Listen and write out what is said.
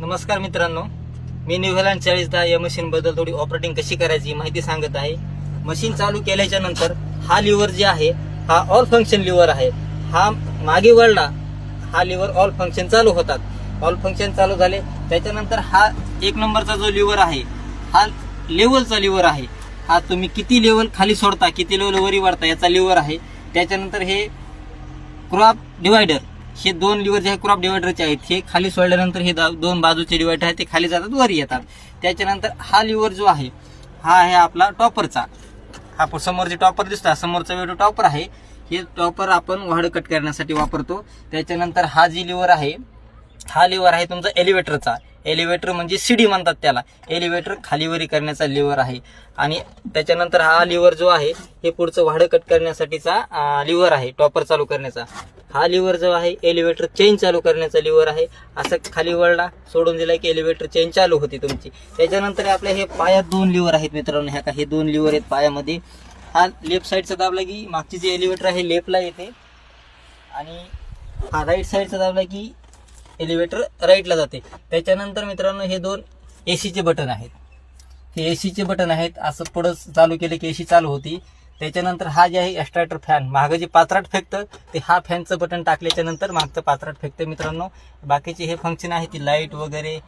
नमस्कार मित्रांनो. मी न्यूझीलँड चाळीस दहा या मशीन बद्दल थोडी ऑपरेटिंग कशी करायची माहिती सांगत आहे. मशीन चालू केल्याच्यानंतर हा लिव्हर जे आहे हा ऑल फंक्शन लिव्हर आहे. हा मागे वळला हा लिव्हर ऑल फंक्शन चालू होतात. ऑल फंक्शन चालू झाले त्याच्यानंतर हा एक नंबरचा जो लिव्हर आहे हा लेवलचा लिव्हर आहे. हा तुम्ही किती लेवल खाली सोडता किती लेवल वरी वाढता याचा लिव्हर आहे. त्याच्यानंतर हे क्रॉप डिवायडर हे दोन लिव्हर जे आहे क्रॉप डिवायडरचे आहेत. हे खाली सोडल्यानंतर हे दा- दोन बाजूचे डिवायडर आहेत ते खाली जातात वर येतात. त्याच्यानंतर हा लिव्हर जो आहे हा आहे आपला टॉपरचा. हा समोर जे टॉपर दिसतो समोरचा वेळ टॉपर आहे हे टॉपर आपण वाढ कट करण्यासाठी वापरतो. त्याच्यानंतर हा जी लिव्हर आहे हा लिव्हर आहे तुमचा एलिव्हेटरचा एलिव्हेटर म्हणजे सीडी म्हणतात त्याला. एलिव्हेटर खालीवरी करण्याचा लिव्हर आहे. आणि त्याच्यानंतर हा लिव्हर जो आहे हे पुढचं वाढ कट करण्यासाठीचा लिव्हर आहे टॉपर चालू करण्याचा. हा लिव्हर जो आहे एलिव्हेटर चेन चालू करण्याचा लिव्हर आहे. असं खाली वळला सोडून दिला की एलिव्हेटर चेन चालू होती तुमची. त्याच्यानंतर आपल्या हे पायात दोन लिव्हर आहेत मित्रांनो. ह्या का हे दोन लिव्हर आहेत पायामध्ये. हा लेफ्ट साईडचा दाबला की मागची जी एलिव्हेटर आहे लेफ्टला येते. आणि हा राईट साईडचा दाबला की एलिव्हेटर राईटला जाते. त्याच्यानंतर मित्रांनो हे दोन एसीचे बटन आहेत. हे एसीचे बटन आहेत. असं पुढं चालू केलं की एसी चालू होती. त्याच्यानंतर हा जे आहे एक्स्ट्राटर फॅन मागं जे पात्राट फेकतं ते हा फॅनचं बटन टाकल्याच्या नंतर मागचं पात्रात फेकतं मित्रांनो. बाकीचे हे फंक्शन आहे ती लाइट वगैरे